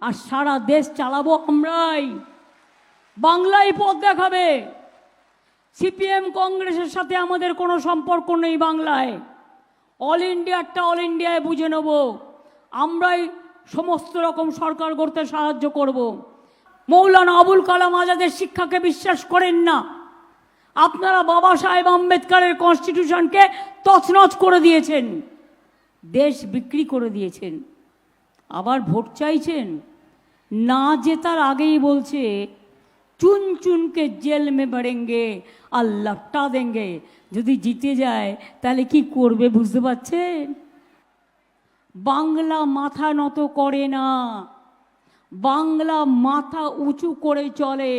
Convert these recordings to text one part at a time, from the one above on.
আর সারা দেশ চালাবো আমরাই। বাংলায় পথ দেখাবে। সিপিএম কংগ্রেসের সাথে আমাদের কোনো সম্পর্ক নেই বাংলায়। অল ইন্ডিয়ারটা অল ইন্ডিয়ায় বুঝে নেব। আমরাই সমস্ত রকম সরকার করতে সাহায্য করব। মৌলানা আবুল কালাম আজাদের শিক্ষাকে বিশ্বাস করেন না। আপনারা বাবা সাহেব আম্বেদকরের কনস্টিটিউশনকে তছনছ করে দিয়েছেন। দেশ বিক্রি করে দিয়েছেন। আবার ভোট চাইছেন? না জেতার আগেই বলছে চুন চুনকে জেল মে বড়েঙ্গে আর লপটা দেঙ্গে যদি জিতে যায় তাহলে কি করবে বুঝতে পারছেন বাংলা মাথা নত করে না বাংলা মাথা উঁচু করে চলে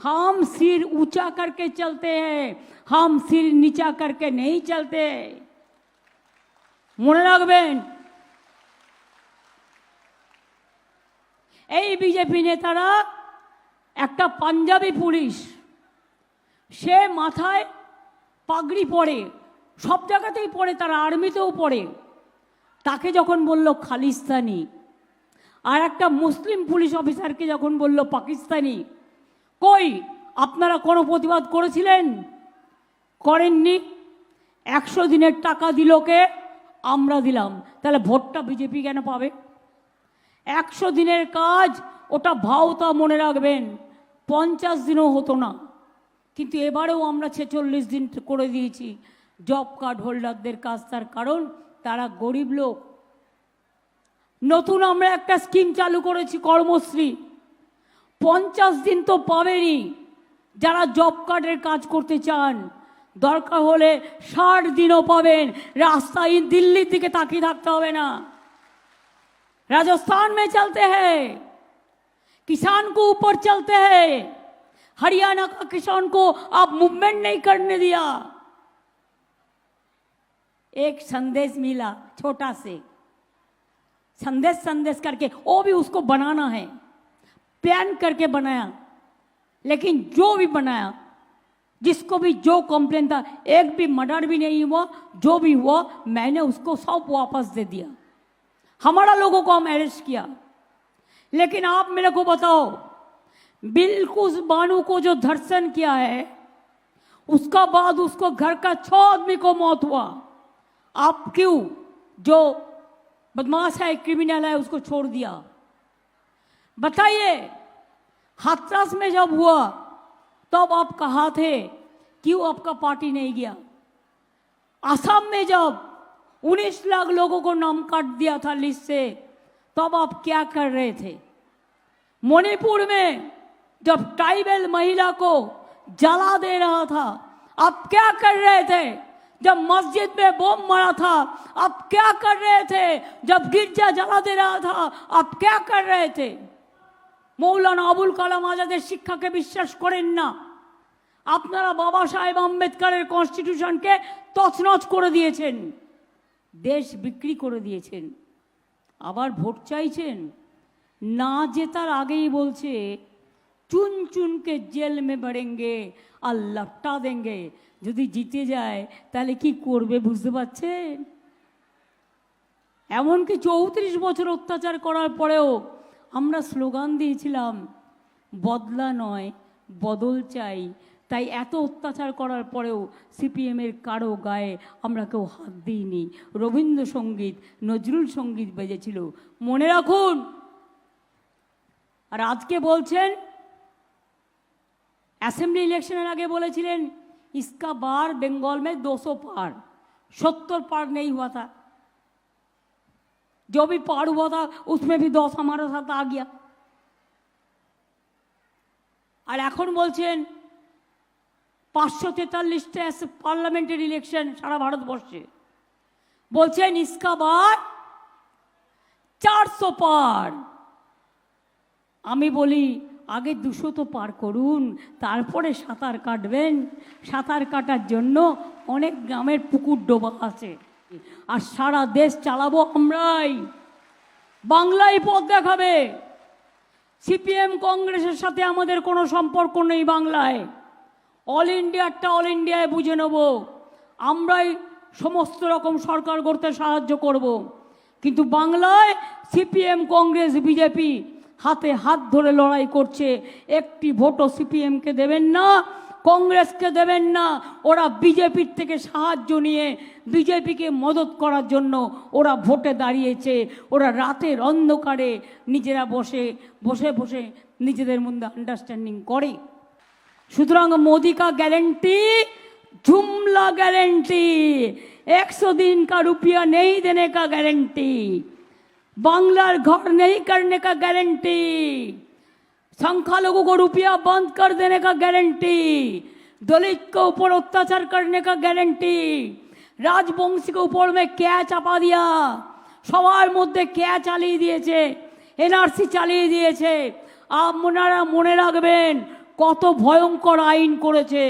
हम सिर ऊंचा करके चलते हैं हम सिर नीचा करके नहीं चलते মনে রাখবেন এই বিজেপি নেতারা, একটা পাঞ্জাবি পুলিশ, সে মাথায় পাগড়ি পরে, সব জায়গাতেই পড়ে তারা আর্মিতেও পড়ে তাকে যখন বলল খালিস্তানি, আর একটা মুসলিম পুলিশ অফিসারকে যখন বলল পাকিস্তানি, কই, আপনারা কোনো প্রতিবাদ করেছিলেন? করেননি। একশো দিনের টাকা দিল কে? আমরা দিলাম। তাহলে ভোটটা বিজেপি কেন পাবে? একশো দিনের কাজ, ওটা ভাওতা মনে রাখবেন। পঞ্চাশ দিনও হতো না। কিন্তু এবারেও আমরা ছেচল্লিশ দিন করে দিয়েছি। জব কার্ড হোল্ডারদের কাজ তার কারণ, তারা গরিব লোক। নতুন আমরা একটা স্কিম চালু করেছি কর্মশ্রী। পঞ্চাশ দিন তো পাবেনি। যারা জব কার্ডের কাজ করতে চান, দরকার হলে ষাট দিনও পাবেন। রাস্তায় দিল্লির দিকে তাকিয়ে থাকতে হবে না। राजस्थान में चलते हैं। किसान को ऊपर चलते हैं। हरियाणा का किसान को आप मूवमेंट नहीं करने दिया। एक संदेश मिला छोटा से। संदेश संदेश करके वो भी उसको बनाना है। प्लान करके बनाया। लेकिन जो भी बनाया, जिसको भी जो कंप्लेन था, एक भी मर्डर भी नहीं हुआ, जो भी हुआ, मैंने उसको सब वापस दे दिया। हमारा लोगों को हम अरेस्ट किया। लेकिन आप मेरे को बताओ, बिल्कुल बानू को जो धर्षण किया है, उसका बाद उसको घर का छह आदमी को मौत हुआ। आप क्यों जो बदमाश है क्रिमिनल है, उसको छोड़ दिया? बताइए, हाथरस में जब हुआ, तब आप कहा थे क्यों आपका पार्टी नहीं गया। असम में जब 19 लाख लोगों को नाम काट दिया था लिस्ट से तब आप क्या कर रहे थे मणिपुर में जब ट्राइबल महिला को जला दे रहा था आप क्या कर रहे थे जब मस्जिद में बम मारा था आप क्या कर रहे थे जब गिरजा जला दे रहा था आप क्या कर रहे थे মৌলানা আবুল কালাম আজাদের শিক্ষাকে বিশ্বাস করেন না আপনারা বাবা সাহেব আম্বেদকরের কনস্টিটিউশনকে তছনছ করে দিয়েছেন দেশ বিক্রি করে দিয়েছেন। আবার ভোট চাইছেন। না জেতার আগেই বলছে, চুন চুনকে জেল মে বড়েঙ্গে, আর লপটা দেঙ্গে। যদি জিতে যায়, তাহলে কি করবে বুঝতে পারছেন? এমনকি চৌত্রিশ বছর অত্যাচার করার পরেও আমরা স্লোগান দিয়েছিলাম, বদলা নয়, বদল চাই তাই এত অত্যাচার করার পরেও সিপিএমের কারো গায়ে আমরা কেউ হাত দিইনি রবীন্দ্রসঙ্গীত নজরুল সঙ্গীত বেজেছিল মনে রাখুন আর আজকে বলছেন অ্যাসেম্বলি ইলেকশনের আগে বলেছিলেন इसका बार बंगाल में 200 पार सत्तर पार नहीं हुआ था जो भी पार हुआ था उसमें भी दस हमारे साथ आ गया আর এখন বলছেন পাঁচশো তেতাল্লিশটা পার্লামেন্টের ইলেকশন সারা ভারতবর্ষে। বলছেন ইসকা বার চারশো পার। আমি বলি, আগে দুশো তো পার করুন, তারপরে সাঁতার কাটবেন। সাঁতার কাটার জন্য অনেক গ্রামের পুকুর ডোবা আছে। আর সারা দেশ চালাবো আমরাই। বাংলায় পথ দেখাবে। সিপিএম কংগ্রেসের সাথে আমাদের কোনো সম্পর্ক নেই বাংলায়। অল ইন্ডিয়ারটা অল ইন্ডিয়ায় বুঝে নেব। আমরাই সমস্ত রকম সরকার করতে সাহায্য করব। কিন্তু বাংলায় সিপিএম কংগ্রেস বিজেপি হাতে হাত ধরে লড়াই করছে। একটি ভোটও সিপিএমকে দেবেন না কংগ্রেসকে দেবেন না। ওরা বিজেপির থেকে সাহায্য নিয়ে বিজেপিকে মদত করার জন্য ওরা ভোটে দাঁড়িয়েছে। ওরা রাতের অন্ধকারে নিজেরা বসে বসে বসে নিজেদের মধ্যে আন্ডারস্ট্যান্ডিং করে। সুতরাং मोदी का गारंटी जुमला गारंटी एक सौ दिन का रुपया नहीं देने का गारंटी बांग्लार घर नहीं करने का गारंटी संख्यालघु को रुपया बंद कर देने का गारंटी दलित के ऊपर अत्याचार करने का गारंटी রাজবংশী के ऊपर में क्या চাপা দিয়া সবার মধ্যে ক্যা চালিয়ে দিয়েছে এনআরসি চালিয়ে দিয়েছে আপনারা মনে রাখবেন কত ভয়ঙ্কর আইন করেছে।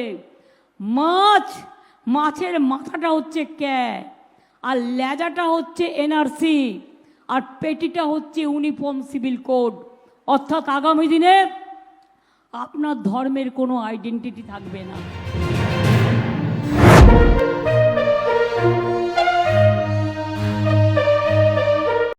মাছ, মাছের মাথাটা হচ্ছে ক্যা, আর লেজাটা হচ্ছে এনআরসি, আর পেটিটা হচ্ছে ইউনিফর্ম সিভিল কোড। অর্থাৎ আগামী দিনে আপনার ধর্মের কোনো আইডেন্টিটি থাকবে না।